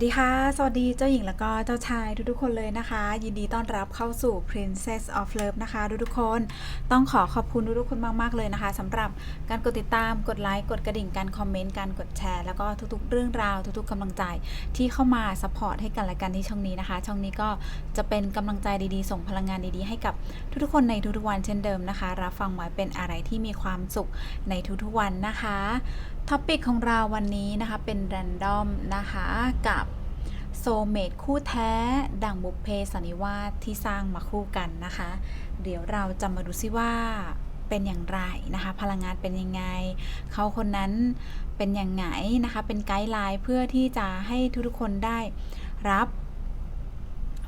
วัสดีค่ะ สวัสดีเจ้าหญิงแล้วก็เจ้าชายทุกๆคนเลยนะคะ ยินดีต้อนรับเข้าสู่ Princess of Love นะคะทุกๆคน ต้องขอขอบคุณทุกๆคนมากๆเลยนะคะสำหรับการกดติดตามกดไลค์กดกระดิ่งการคอมเมนต์การกดแชร์ แล้วก็ทุกๆ เรื่องราวทุกๆกำลังใจที่เข้ามาสปอร์ตให้กันและกันที่ช่องนี้นะคะ ช่องนี้ก็จะเป็นกำลังใจดีๆ ส่งพลังงานดีๆ ให้กับทุกๆคนในทุกๆวันเช่นเดิมนะคะ รับฟังไว้เป็นอะไรที่มีความสุขในทุกๆวันนะคะท็อปิกของเราวันนี้นะคะเป็นแรนดอมนะคะกับโซเมตคู่แท้ ดังบุพเพสันนิวาสที่สร้างมาคู่กันนะคะ เดี๋ยวเราจะมาดูซิว่าเป็นอย่างไรนะคะ พลังงานเป็นยังไง เขาคนนั้นเป็นอยังไงนะคะ เป็นไกด์ไลน์เพื่อที่จะให้ทุกๆคนได้รับ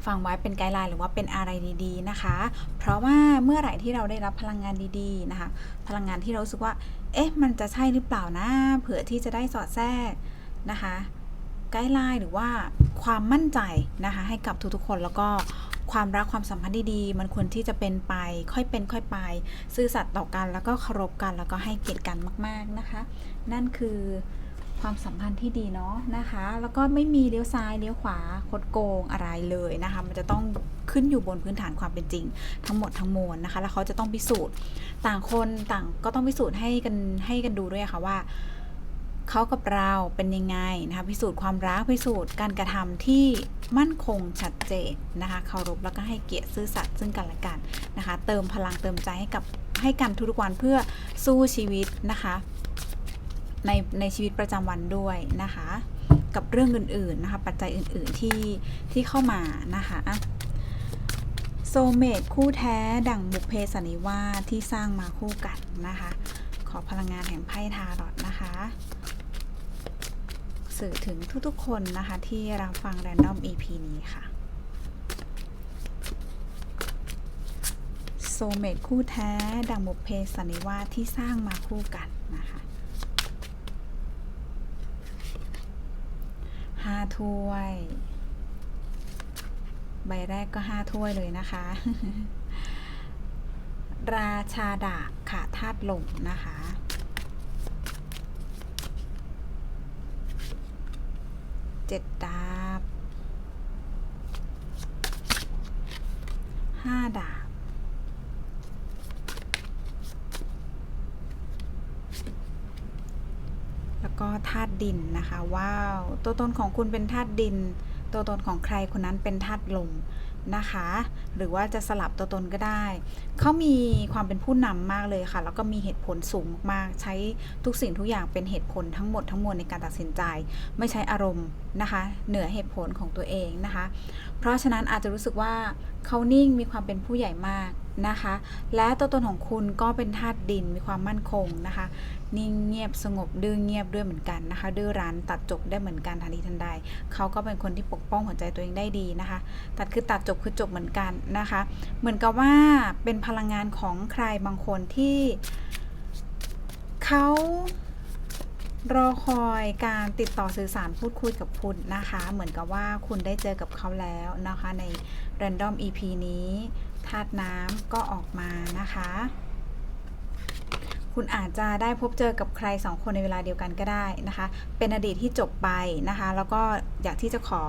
ฟังไว้เป็นไกด์ไลน์หรือว่าเป็นอะไรดีๆนะคะ เพราะว่าเมื่อไหร่ที่เราได้รับพลังงานดีๆนะคะ พลังงานที่เราสึกว่า เอ๊ะ มันจะใช่หรือเปล่านะเผื่อที่จะได้สอดแทรกนะคะ ไกด์ไลน์หรือว่าความมั่นใจนะคะ ให้กับทุกๆคนแล้วก็ความรักความสัมพันธ์ดีๆ มันควรที่จะเป็นไป ค่อยเป็นค่อยไป ซื่อสัตย์ต่อกันแล้วก็เคารพกันแล้วก็ให้เกียรติกันมาก ๆนะคะ นั่นคือความสัมพันธ์ที่ดีเนาะนะคะ แล้วก็ไม่มีเลี้ยวซ้ายเลี้ยวขวาคดโกงอะไรเลยนะคะ มันจะต้อง ขึ้นอยู่บนพื้นฐานความเป็นจริง ทั้งหมดทั้งมวลนะคะ แล้วเขาจะต้องพิสูจน์ต่างคนต่างก็ต้องพิสูจน์ให้กันให้กันดูด้วยค่ะว่าเขากับเราเป็นยังไงนะคะพิสูจน์ความรักพิสูจน์การกระทำที่มั่นคงชัดเจนนะคะเคารพแล้วก็ให้เกียรติซื่อสัตย์ซึ่งกันและกันนะคะ เติมพลังเติมใจให้กับให้กันทุกวันเพื่อสู้ชีวิตนะคะในในชีวิตประจำวันด้วยนะคะ กับเรื่องอื่นๆนะคะ ปัจจัยอื่นๆที่ที่เข้ามานะคะ โซเมตคู่แท้ดั่งบุพเพสันนิวาสที่สร้างมาคู่กันนะคะ ขอพลังงานแห่งไพ่ทารอตนะคะ สื่อถึงทุกๆคนนะคะที่รับฟัง Random EP นี้ค่ะโซเมตคู่แท้ดั่งบุพเพสันนิวาสที่สร้างมาคู่กันนะคะห้าถ้วย ใบแรกก็ห้าถ้วยเลยนะคะ ราชาดาบค่ะธาตุลมนะคะ เจ็ดดาบห้าดาบแล้วก็ธาตุดินนะคะ ว้าว ตัวตนของคุณเป็นธาตุดิน ตัวตนของใครคนนั้นเป็นธาตุลมนะคะ หรือว่าจะสลับตัวตนก็ได้ เขามีความเป็นผู้นำมากเลยค่ะ แล้วก็มีเหตุผลสูงมาก ใช้ทุกสิ่งทุกอย่างเป็นเหตุผลทั้งหมดทั้งมวลในการตัดสินใจ ไม่ใช้อารมณ์นะคะ เหนือเหตุผลของตัวเองนะคะ เพราะฉะนั้นอาจจะรู้สึกว่าเขานิ่งมีความเป็นผู้ใหญ่มากนะคะ และตัวตนของคุณก็เป็นธาตุดินมีความมั่นคงนะคะ นิ่งเงียบสงบดื้อเงียบด้วยเหมือนกันนะคะ ดื้อรั้นตัดจบได้เหมือนกันทันทีทันใดเขาก็เป็นคนที่ปกป้องหัวใจตัวเองได้ดีนะคะ ตัดคือตัดจบคือจบเหมือนกันนะคะ เหมือนกับว่าเป็นพลังงานของใครบางคนที่เขารอคอยการติดต่อสื่อสารพูดคุยกับคุณนะคะ เหมือนกับว่าคุณได้เจอกับเขาแล้วนะคะ ใน Random EP นี้ธาตุน้ำก็ออกมานะคะ คุณอาจจะได้พบเจอกับใครสองคนในเวลาเดียวกันก็ได้นะคะ เป็นอดีตที่จบไปนะคะ แล้วก็อยากที่จะขอ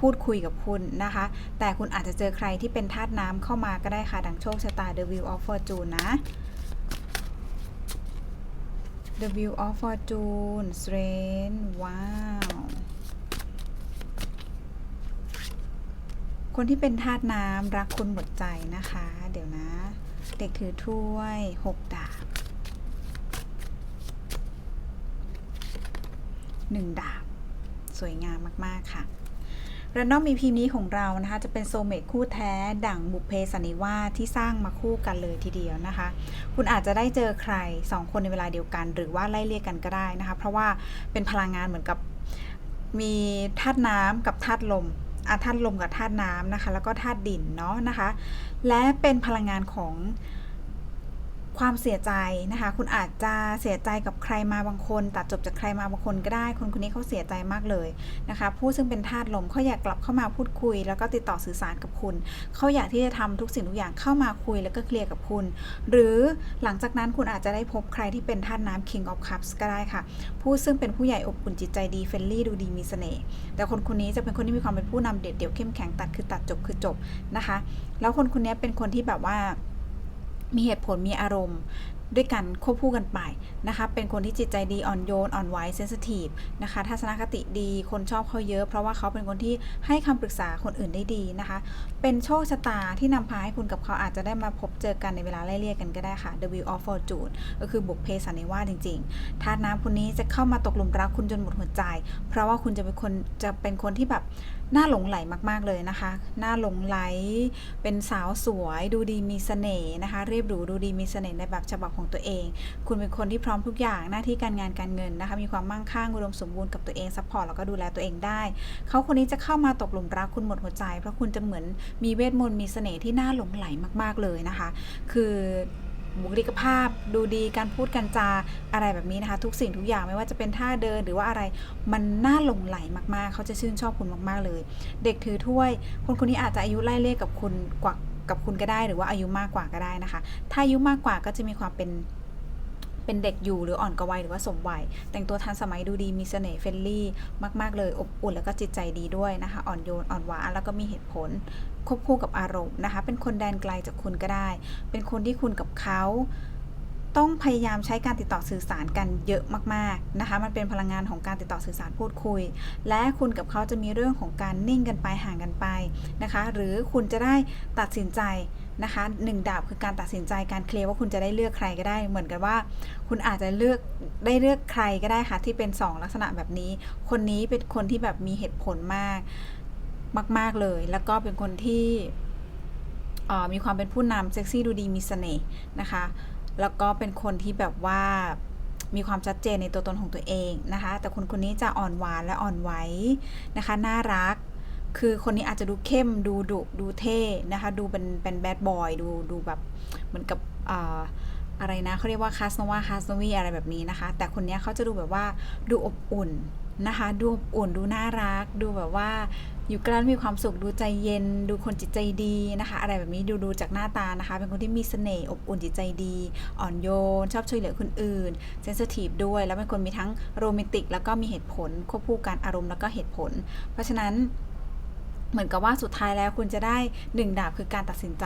พูดคุยกับคุณนะคะ แต่คุณอาจจะเจอใครที่เป็นธาตุน้ำเข้ามาก็ได้ค่ะ ดังโชคชะตา The Wheel of Fortune นะ The Wheel of Fortune Strength ว้าว คนที่เป็นธาตุน้ำรักคุณหมดใจนะคะ เดี๋ยวนะ เด็กถือถ้วยหกดาบ หนึ่งดาบ สวยงามมาก ๆ ค่ะรันดอมมีพีนี้ของเรานะคะ จะเป็นโซเมตคู่แท้ดั่งบุพเพสันนิวาสที่สร้างมาคู่กันเลยทีเดียวนะคะ คุณอาจจะได้เจอใครสองคนในเวลาเดียวกัน หรือว่าไล่เรียกกันก็ได้นะคะ เพราะว่าเป็นพลังงานเหมือนกับมีธาตุน้ำกับธาตุลมอาธาตุลมกับธาตุน้ำนะคะ แล้วก็ธาตุดินเนาะนะคะ และเป็นพลังงานของ ความเสียใจนะคะ คุณอาจจะเสียใจกับใครมาบางคน ตัดจบจากใครมาบางคนก็ได้ คนคนนี้เขาเสียใจมากเลยนะคะ ผู้ซึ่งเป็นธาตุลมเขาอยากกลับเข้ามาพูดคุย แล้วก็ติดต่อสื่อสารกับคุณ เขาอยากที่จะทำทุกสิ่งทุกอย่างเข้ามาคุยแล้วก็เคลียร์กับคุณ หรือหลังจากนั้นคุณอาจจะได้พบใครที่เป็นธาตุน้ำ King of Cups ก็ได้ค่ะ ผู้ซึ่งเป็นผู้ใหญ่อบอุ่นจิตใจดีเฟรนลี่ดูดีมีเสน่ห์แต่คนคนนี้จะเป็นคนที่มีความเป็นผู้นำเด็ดเดี่ยวเข้มแข็งตัดคือตัดจบคือจบนะคะ แล้วคนคนนี้เป็นคนที่แบบว่า มีเหตุผลมีอารมณ์ด้วยกันควบคู่กันไปนะคะ เป็นคนที่จิตใจดีอ่อนโยนอ่อนไหวเซนซิทีฟนะคะทัศนคติดีคนชอบเขาเยอะ เพราะว่าเขาเป็นคนที่ให้คำปรึกษาคนอื่นได้ดีนะคะ เป็นโชคชะตาที่นำพาให้คุณกับเขาอาจจะได้มาพบเจอกันในเวลาไล่เลี่ยกันก็ได้ค่ะ The Wheel of Fortune ก็คือบุกเพสันนิวาสจริงๆธาตุน้ำคนนี้จะเข้ามาตกหลุมรักคุณจนหมดหัวใจ เพราะว่าคุณจะเป็นคนจะเป็นคนที่แบบ น่าหลงไหลมากๆเลยนะคะ น่าหลงไหล เป็นสาวสวย ดูดีมีเสน่ห์นะคะ เรียบหรูดูดีมีเสน่ห์ในแบบฉบับของตัวเอง คุณเป็นคนที่พร้อมทุกอย่างหน้าที่การงานการเงินนะคะ มีความมั่งคั่งอุดมสมบูรณ์กับตัวเองซัพพอร์ตแล้วก็ดูแลตัวเองได้ เขาคนนี้จะเข้ามาตกหลุมรักคุณหมดหัวใจ เพราะคุณจะเหมือนมีเวทมนต์มีเสน่ห์ที่น่าหลงไหลมาก ๆเลยนะคะ คือ บุคลิกภาพดูดีการพูดการจาอะไรแบบนี้นะคะ ทุกสิ่งทุกอย่างไม่ว่าจะเป็นท่าเดินหรือว่าอะไรมันน่าหลงไหลมากๆ เขาจะชื่นชอบคุณมาก ๆเลย เด็กถือถ้วย คนคนนี้อาจจะอายุไล่เลี่ยกับคุณกว่ากับคุณก็ได้หรือว่าอายุมากกว่าก็ได้นะคะ ถ้าอายุมากกว่าก็จะมีความเป็น เป็นเด็กอยู่หรืออ่อนกว่าวัยหรือว่าสมวัย แต่งตัวทันสมัยดูดีมีเสน่ห์เฟรนลี่มาก ๆ เลยอบอุ่นแล้วก็จิตใจดีด้วยนะคะ อ่อนโยนอ่อนหวานแล้วก็มีเหตุผลควบคู่กับอารมณ์นะคะ เป็นคนแดนไกลจากคุณก็ได้ เป็นคนที่คุณกับเขาต้องพยายามใช้การติดต่อสื่อสารกันเยอะมากๆนะคะ มันเป็นพลังงานของการติดต่อสื่อสารพูดคุย และคุณกับเขาจะมีเรื่องของการนิ่งกันไปห่างกันไปนะคะ หรือคุณจะได้ตัดสินใจ นะคะหนึ่งดาบคือการตัดสินใจการเคลียร์ว่าคุณจะได้เลือกใครก็ได้ เหมือนกันว่า คุณอาจจะเลือกได้เลือกใครก็ได้ค่ะที่เป็นสองลักษณะแบบนี้ คนนี้เป็นคนที่แบบมีเหตุผลมากมาก ๆเลย แล้วก็เป็นคนที่มีความเป็นผู้นำเซ็กซี่ดูดีมีเสน่ห์นะคะ แล้วก็เป็นคนที่แบบว่ามีความชัดเจนในตัวตนของตัวเองนะคะ แต่คนคนนี้จะอ่อนหวานและอ่อนไหวนะคะ น่ารัก คือคนนี้อาจจะดูเข้มดูดุดูเท่นะคะ ดูเป็นเป็นแบดบอยดูดูแบบเหมือนกับอะไรนะเขาเรียกว่าคาสโนวาคาสโนวีอะไรแบบนี้นะคะ แต่คนนี้เขาจะดูแบบว่าดูอบอุ่นนะคะ ดูอบอุ่นดูน่ารัก ดูแบบว่าอยู่ใกล้มีความสุขดูใจเย็น ดูคนจิตใจดีนะคะ อะไรแบบนี้ดูดูจากหน้าตานะคะ เป็นคนที่มีเสน่ห์อบอุ่นจิตใจดี อ่อนโยน ชอบช่วยเหลือคนอื่นเซนซิทีฟด้วย แล้วเป็นคนมีทั้งโรแมนติก แล้วก็มีเหตุผลควบคู่กันอารมณ์แล้วก็เหตุผล เพราะฉะนั้น เหมือนกับว่าสุดท้ายแล้วคุณจะได้หนึ่งดาบคือการตัดสินใจ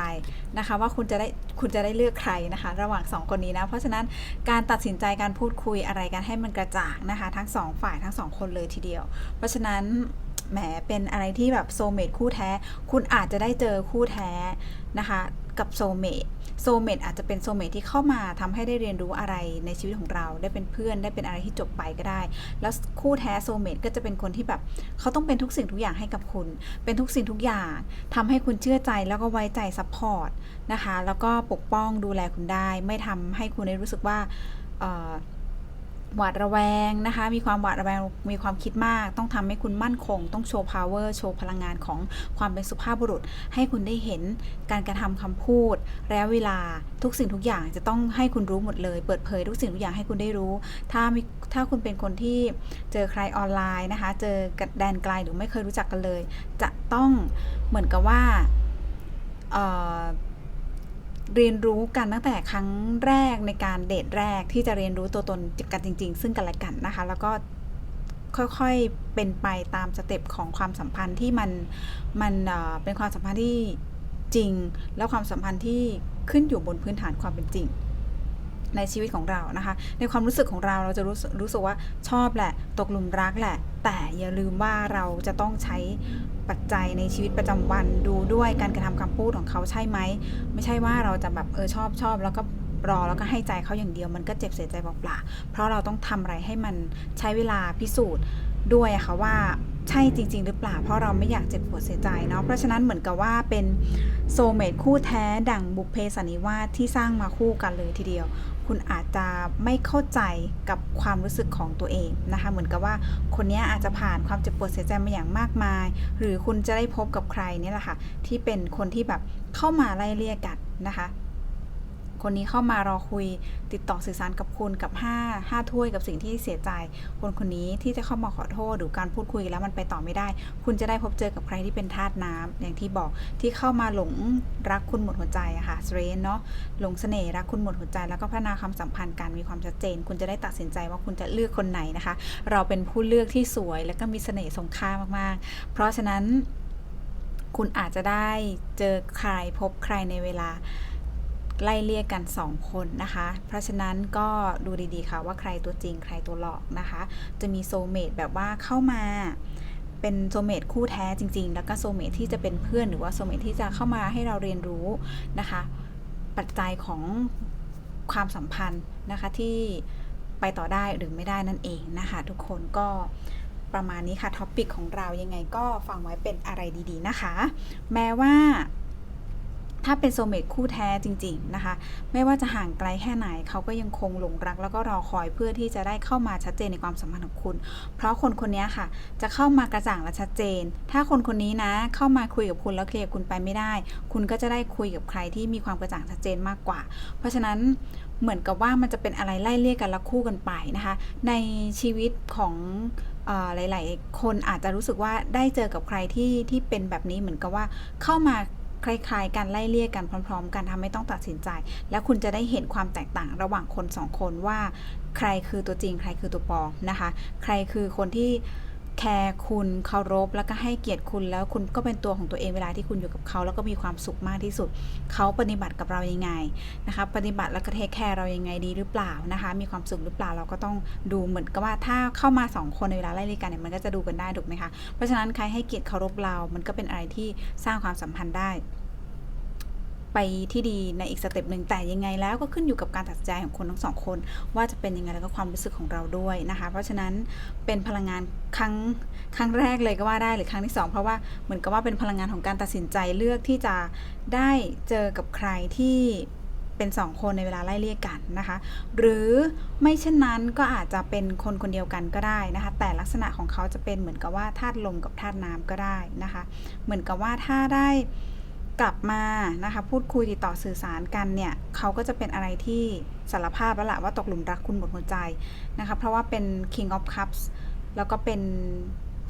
นะคะ ว่าคุณจะได้คุณจะได้เลือกใครนะคะ ระหว่างสองคนนี้นะ เพราะฉะนั้นการตัดสินใจการพูดคุยอะไรกันให้มันกระจ่างนะคะ ทั้งสองฝ่ายทั้งสองคนเลยทีเดียว เพราะฉะนั้นแหมเป็นอะไรที่แบบโซเมตคู่แท้ คุณอาจจะได้เจอคู่แท้นะคะ กับโซเมตโซเมตอาจจะเป็นโซเมตที่เข้ามาทำให้ได้เรียนรู้อะไรในชีวิตของเรา ได้เป็นเพื่อนได้เป็นอะไรที่จบไปก็ได้ แล้วคู่แท้โซเมตก็จะเป็นคนที่แบบเขาต้องเป็นทุกสิ่งทุกอย่างให้กับคุณ เป็นทุกสิ่งทุกอย่างทำให้คุณเชื่อใจแล้วก็ไว้ใจซัพพอร์ตนะคะ แล้วก็ปกป้องดูแลคุณได้ ไม่ทำให้คุณได้รู้สึกว่า หวาดระแวงนะคะ มีความหวาดระแวง มีความคิดมาก ต้องทำให้คุณมั่นคง ต้องโชว์ power โชว์พลังงานของความเป็นสุภาพบุรุษ ให้คุณได้เห็นการกระทำคำพูด ระยะเวลา ทุกสิ่งทุกอย่างจะต้องให้คุณรู้หมดเลย เปิดเผยทุกสิ่งทุกอย่างให้คุณได้รู้ ถ้ามีถ้าคุณเป็นคนที่เจอใครออนไลน์นะคะ เจอกับแดนไกลหรือไม่เคยรู้จักกันเลย จะต้องเหมือนกับว่าเอ่อ เรียนรู้กันตั้งแต่ครั้งแรกในการเดทแรกที่จะเรียนรู้ตัวตนกันจริง ๆ ซึ่งกันและกันนะคะ แล้วก็ค่อยๆเป็นไปตามสเต็ปของความสัมพันธ์ที่มันมันเป็นความสัมพันธ์ที่จริง แล้วความสัมพันธ์ที่ขึ้นอยู่บนพื้นฐานความเป็นจริง ในชีวิตของเรานะคะ ในความรู้สึกของเราเราจะรู้รู้สึกว่าชอบแหละ ตกหลุมรักแหละ แต่อย่าลืมว่าเราจะต้องใช้ ปัจจัยในชีวิตประจำวันดูด้วยการกระทำคำพูดของเขาใช่ไหม ไม่ใช่ว่าเราจะแบบเออชอบชอบแล้วก็รอแล้วก็ให้ใจเขาอย่างเดียวมันก็เจ็บเสียใจเปล่าๆเพราะเราต้องทำอะไรให้มันใช้เวลาพิสูจน์ด้วยอะค่ะว่าใช่จริง ๆ หรือเปล่า เพราะเราไม่อยากเจ็บปวดเสียใจเนาะเพราะฉะนั้นเหมือนกับว่าเป็นโซเมตคู่แท้ดั่งบุพเพสันนิวาสที่สร้างมาคู่กันเลยทีเดียว คุณอาจจะไม่เข้าใจกับความรู้สึกของตัวเองนะคะ เหมือนกับว่าคนนี้อาจจะผ่านความเจ็บปวดเสียใจมาอย่างมากมาย หรือคุณจะได้พบกับใครนี่แหละค่ะที่เป็นคนที่แบบเข้ามาไล่เลี่ยกันนะคะ คนนี้เข้ามารอคุยติดต่อสื่อสารกับคุณกับ 5 5ถ้วยกับสิ่งที่เสียใจ คนคนนี้ที่จะเข้ามาขอโทษหรือการพูดคุยแล้วมันไปต่อไม่ได้ คุณจะได้พบเจอกับใครที่เป็นธาตุน้ำอย่างที่บอกที่เข้ามาหลงรักคุณหมดหัวใจอะค่ะสเตรนเนาะหลงเสน่ห์รักคุณหมดหัวใจ แล้วก็พัฒนาความสัมพันธ์กันมีความชัดเจน คุณจะได้ตัดสินใจว่าคุณจะเลือกคนไหนนะคะ เราเป็นผู้เลือกที่สวย และก็มีเสน่ห์ทรงค่ามากๆ เพราะฉะนั้นคุณอาจจะได้เจอใครพบใครในเวลา ไล่เลี่ยกัน 2 คนนะคะ เพราะฉะนั้นก็ดูดีๆค่ะว่าใครตัวจริงใครตัวหลอกนะคะ จะมีโซเมตแบบว่าเข้ามาเป็นโซเมตคู่แท้จริง ๆ แล้วก็โซเมตที่จะเป็นเพื่อนหรือว่าโซเมตที่จะเข้ามาให้เราเรียนรู้นะคะ ปัจจัยของความสัมพันธ์นะคะที่ไปต่อได้หรือไม่ได้นั่นเองนะคะ ทุกคนก็ประมาณนี้ค่ะท็อปิกของเรายังไงก็ฟังไว้เป็นอะไรดีๆนะคะ แม้ว่า ถ้าเป็นโซเมตคู่แท้จริง ๆนะคะ ไม่ว่าจะห่างไกลแค่ไหนเขาก็ยังคงหลงรัก แล้วก็รอคอยเพื่อที่จะได้เข้ามาชัดเจนในความสัมพันธ์ของคุณ เพราะคนคนนี้ค่ะ จะเข้ามากระจ่างและชัดเจน ถ้าคนคนนี้นะ เข้ามาคุยกับคุณแล้วเคลียร์คุณไปไม่ได้ คุณก็จะได้คุยกับใครที่มีความกระจ่างชัดเจนมากกว่า เพราะฉะนั้นเหมือนกับว่ามันจะเป็นอะไรไล่เลี่ยกันและคู่กันไปนะคะ ในชีวิตของหลาย ๆ คนอาจจะรู้สึกว่าได้เจอกับใครที่ที่เป็นแบบนี้เหมือนกับว่าเข้ามา คล้ายๆกันไล่เลี่ยกันพร้อม ๆ กันทำให้ต้องตัดสินใจ และคุณจะได้เห็นความแตกต่างระหว่างคนสองคนว่า ใครคือตัวจริง ใครคือตัวปลอมนะคะ ใครคือคนที่ แคร์คุณเคารพแล้วก็ให้เกียรติคุณแล้วคุณก็เป็นตัวของตัวเองเวลาที่คุณอยู่กับเขาแล้วก็มีความสุขมากที่สุด เขาปฏิบัติกับเรายังไงนะคะปฏิบัติแล้วก็เทคแคร์เรายังไงดีหรือเปล่านะคะ มีความสุขหรือเปล่าเราก็ต้องดูเหมือนกับว่าถ้าเข้ามาสองคนในเวลาไล่เรียกันเนี่ยมันก็จะดูกันได้ถูกไหมคะเพราะฉะนั้นใครให้เกียรติเคารพเรา มันก็เป็นอะไรที่สร้างความสัมพันธ์ได้ ไปที่ดีในอีกสเต็ปหนึ่งแต่ยังไงแล้วก็ขึ้นอยู่กับการตัดสินใจของคนทั้งสองคน ว่าจะเป็นยังไงแล้วก็ความรู้สึกของเราด้วยนะคะ เพราะฉะนั้นเป็นพลังงานครั้งครั้งแรกเลยก็ว่าได้หรือครั้งที่สองเพราะว่าเหมือนกับว่าเป็นพลังงานของการตัดสินใจเลือกที่จะได้เจอกับใครที่เป็นสองคนในเวลาไล่เลี่ยกันนะคะ หรือไม่เช่นนั้นก็อาจจะเป็นคนคนเดียวกันก็ได้นะคะ แต่ลักษณะของเขาจะเป็นเหมือนกับว่าธาตุลมกับธาตุน้ำก็ได้นะคะ เหมือนกับว่าถ้าได้ กลับมานะคะพูดคุยติดต่อสื่อสารกันเนี่ยเขาก็จะเป็นอะไรที่สารภาพแล้วล่ะว่าตกหลุมรักคุณหมดหัวใจนะคะเพราะว่าเป็น King of Cups แล้วก็เป็น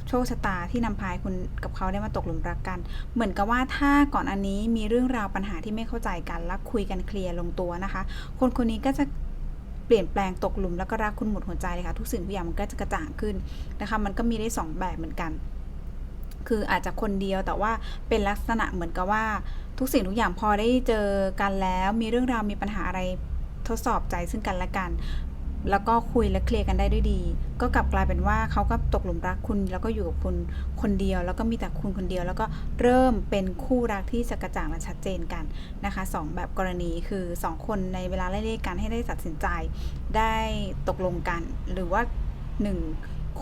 โชคชะตาที่นำพายคุณกับเขาได้มาตกหลุมรักกัน เหมือนกับว่าถ้าก่อนอันนี้มีเรื่องราวปัญหาที่ไม่เข้าใจกัน แล้วคุยกันเคลียร์ลงตัวนะคะ คนคนนี้ก็จะเปลี่ยนแปลงตกหลุมแล้วก็รักคุณหมดหัวใจเลยค่ะ ทุกสิ่งทุกอย่างมันก็จะกระจ่างขึ้นนะคะ มันก็มีได้สองแบบเหมือนกัน คืออาจจะคนเดียวแต่ว่าเป็นลักษณะเหมือนกับว่า ทุกสิ่งทุกอย่างพอได้เจอกันแล้ว มีเรื่องราวมีปัญหาอะไรทดสอบใจซึ่งกันและกัน แล้วก็คุยและเคลียร์กันได้ด้วยดี ก็กลับกลายเป็นว่าเขาก็ตกหลุมรักคุณ แล้วก็อยู่กับคุณคนเดียว แล้วก็มีแต่คุณคนเดียว แล้วก็เริ่มเป็นคู่รักที่จะกระจ่างและชัดเจนกันนะคะสองแบบกรณีคือสองคนในเวลาไล่เลี่ยกันให้ได้ตัดสินใจ ได้ตกลงกัน หรือว่า หนึ่ง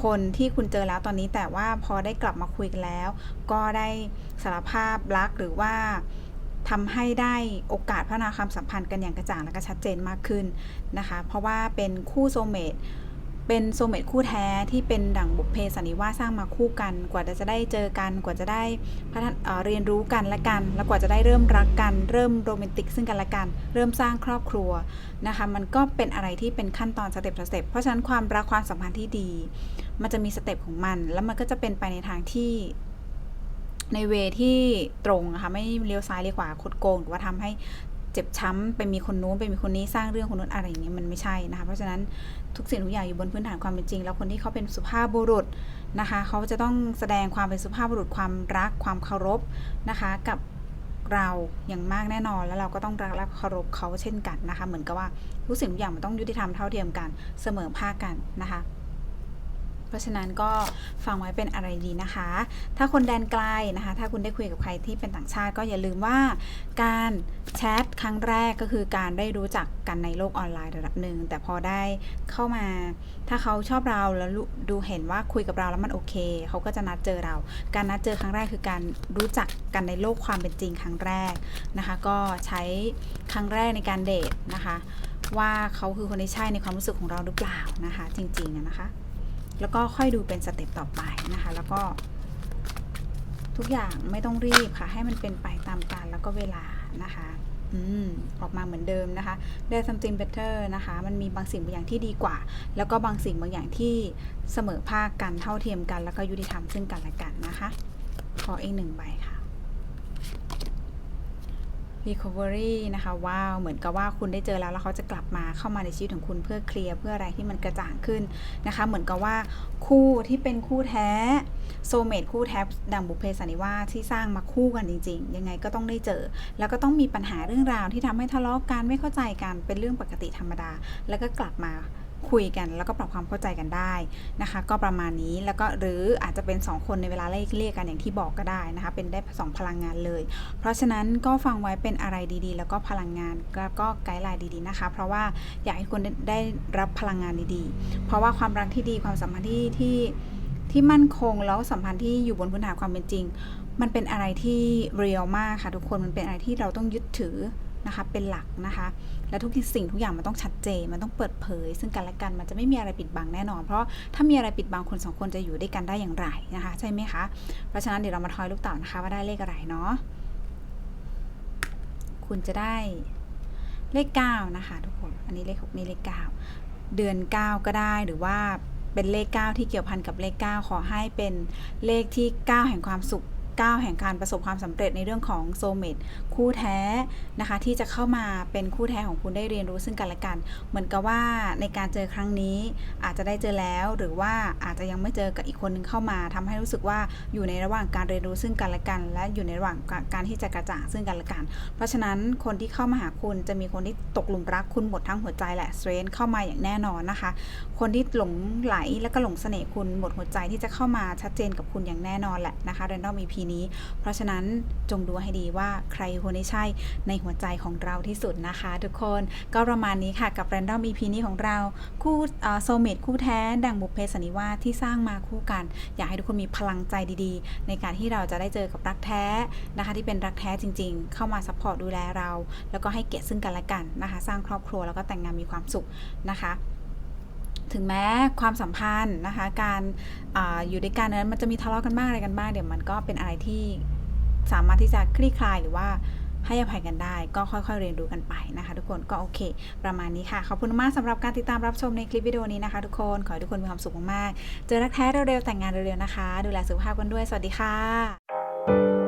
คนที่คุณเจอแล้วตอนนี้แต่ว่าพอได้กลับมาคุยกันแล้ว ก็ได้สารภาพรักหรือว่าทำให้ได้โอกาสพัฒนาความสัมพันธ์กันอย่างกระจ่างและก็ชัดเจนมากขึ้นนะคะ เพราะว่าเป็นคู่โซเมต เป็นโซเมตคู่แท้ที่เป็นดั่งบุพเพสันนิวาสสร้างมาคู่กัน กว่าจะได้เจอกัน กว่าจะได้พัฒนาเรียนรู้กันและกัน แล้วกว่าจะได้เริ่มรักกัน เริ่มโรแมนติกซึ่งกันและกัน เริ่มสร้างครอบครัวนะคะ มันก็เป็นอะไรที่เป็นขั้นตอนสเต็ปสเต็ป เพราะฉะนั้นความรักความสัมพันธ์ที่ดี มันจะมีสเต็ปของมัน แล้วมันก็จะเป็นไปในทางที่ในเวที่ตรงนะคะไม่เลี้ยวซ้ายเลี้ยวขวาคดโกงหรือว่าทำให้ เจ็บช้ำไปมีคนนู้นไปมีคนนี้สร้างเรื่องคนนู้นอะไรอย่างเงี้ยมันไม่ใช่นะคะเพราะฉะนั้นทุกสิ่งทุกอย่างอยู่บนพื้นฐานความเป็นจริง แล้วคนที่เขาเป็นสุภาพบุรุษนะคะเขาจะต้องแสดงความเป็นสุภาพบุรุษความรักความเคารพนะคะกับเราอย่างมากแน่นอนแล้วเราก็ต้องรักและเคารพเขาเช่นกันนะคะ เหมือนกับว่าทุกสิ่งทุกอย่างมันต้องยุติธรรมเท่าเทียมกันเสมอภาคกันนะคะ เพราะฉะนั้นก็ฟังไว้เป็นอะไรดีนะคะ ถ้าคนแดนไกลนะคะ ถ้าคุณได้คุยกับใครที่เป็นต่างชาติ ก็อย่าลืมว่าการแชทครั้งแรกก็คือการได้รู้จักกันในโลกออนไลน์ระดับหนึ่งแต่พอได้เข้ามา ถ้าเขาชอบเราแล้วดูเห็นว่าคุยกับเราแล้วมันโอเค เขาก็จะนัดเจอเรา การนัดเจอครั้งแรกคือการรู้จักกันในโลกความเป็นจริงครั้งแรกนะคะ ก็ใช้ครั้งแรกในการเดทนะคะ ว่าเขาคือคนที่ใช่ในความรู้สึกของเราหรือเปล่านะคะ จริงๆนะคะ แล้วก็ค่อยดูเป็นสเต็ปต่อไปนะคะ แล้วก็ ทุกอย่างไม่ต้องรีบค่ะ ให้มันเป็นไปตามการแล้วก็เวลานะคะอืมออกมาเหมือนเดิมนะคะ there something better นะคะ มันมีบางสิ่งบางอย่างที่ดีกว่า แล้วก็บางสิ่งบางอย่างที่เสมอภาคกันเท่าเทียมกัน แล้วก็ยุติธรรมซึ่งกันและกันนะคะ ขออีกหนึ่งใบค่ะ recovery นะคะว้าวเหมือนกับว่าคุณได้เจอแล้วแล้วเขาจะกลับมาเข้ามาในชีวิตของคุณเพื่อเคลียร์เพื่ออะไรที่มันกระจ่างขึ้นนะคะ เหมือนกับว่าคู่ที่เป็นคู่แท้โซเมตคู่แท้ดังบุเพสันนิวาที่สร้างมาคู่กันจริง ๆ ยังไงก็ต้องได้เจอ แล้วก็ต้องมีปัญหาเรื่องราวที่ทำให้ทะเลาะกันไม่เข้าใจกันเป็นเรื่องปกติธรรมดา แล้วก็กลับมา คุยกัน แล้วก็ปรับความเข้าใจกันได้นะคะ ก็ประมาณนี้แล้วก็หรืออาจจะเป็น 2 คนในเวลาเรียกเรียกันอย่างที่บอกก็ได้นะคะ เป็นได้สองพลังงานเลย เพราะฉะนั้นก็ฟังไว้เป็นอะไรดีๆ แล้วก็พลังงานแล้วก็ไกด์ไลน์ดีๆนะคะ เพราะว่าอยากให้คุณได้ได้รับพลังงานดีๆ เพราะว่าความรักที่ดีความสัมพันธ์ที่ที่ที่มั่นคงแล้วสัมพันธ์ที่อยู่บนพื้นฐานความเป็นจริง มันเป็นอะไรที่เรียลมากค่ะทุกคนมันเป็นอะไรที่เราต้องยึดถือนะคะเป็นหลักนะคะ และทุกสิ่งทุกอย่างมันต้องชัดเจนมันต้องเปิดเผย ซึ่งกันและกันมันจะไม่มีอะไรปิดบังแน่นอน เพราะถ้ามีอะไรปิดบังคนสองคนจะอยู่ด้วยกันได้อย่างไรนะคะใช่ไหมคะเพราะฉะนั้นเดี๋ยวเรามาทอยลูกเต่านะคะว่าได้เลขอะไรเนาะคุณจะได้เลข 9 นะคะทุกคน อันนี้เลข6นี่เลข 9 เดือน 9 ก็ได้หรือว่าเป็นเลข 9 ที่เกี่ยวพันกับเลข 9 ขอให้เป็นเลขที่ 9 แห่งความสุข 9แห่งการประสบความสำเร็จในเรื่องของโซเมตคู่แท้นะคะที่จะเข้ามาเป็นคู่แท้ของคุณได้เรียนรู้ซึ่งกันและกัน เหมือนกับว่าในการเจอครั้งนี้อาจจะได้เจอแล้ว หรือว่าอาจจะยังไม่เจอกับอีกคนนึงเข้ามาทำให้รู้สึกว่าอยู่ในระหว่างการเรียนรู้ซึ่งกันและกัน และอยู่ในระหว่างการที่จะกระจ่างซึ่งกันและกัน เพราะฉะนั้นคนที่เข้ามาหาคุณจะมีคนที่ตกหลุมรักคุณหมดทั้งหัวใจแหละเทรนเข้ามาอย่างแน่นอนนะคะ คนที่หลงไหลและก็หลงเสน่ห์คุณหมดหัวใจที่จะเข้ามาชัดเจนกับคุณอย่างแน่นอนแหละนะคะ Random EP นี้เพราะฉะนั้นจงดูให้ดีว่าใครคนที่ใช่ในหัวใจของเราที่สุดนะคะ ทุกคนก็ประมาณนี้ค่ะกับ Random EP นี้ของเราคู่โซเมตคู่แท้ดังบุพเพสนนิวาสที่สร้างมาคู่กัน อยากให้ทุกคนมีพลังใจดีๆ ในการที่เราจะได้เจอกับรักแท้นะคะ ที่เป็นรักแท้จริง ๆ เข้ามาซัพพอร์ตดูแลเรา แล้วก็ให้เกียรติซึ่งกันและกันนะคะ สร้างครอบครัวแล้วก็แต่งงานมีความสุขนะคะ ถึงแม้ความสัมพันธ์นะคะ การอาอยู่ด้วยกันนั้นมันจะมีทะเลาะกันบ้างอะไรกันบ้างเดี๋ยวมันก็เป็นอะไรที่สามารถที่จะคลี่คลายหรือว่าให้อภัยกันได้ก็ค่อยๆ เรียนรู้กันไปนะคะ ทุกคนก็โอเค ประมาณนี้ค่ะ ขอบคุณมากสำหรับการติดตามรับชมในคลิปวิดีโอนี้นะคะ ทุกคนขอให้ทุกคนมีความสุขมากๆเจอรักแท้เร็วๆแต่งงานเร็วๆนะคะ ดูแลสุขภาพกันด้วย สวัสดีค่ะ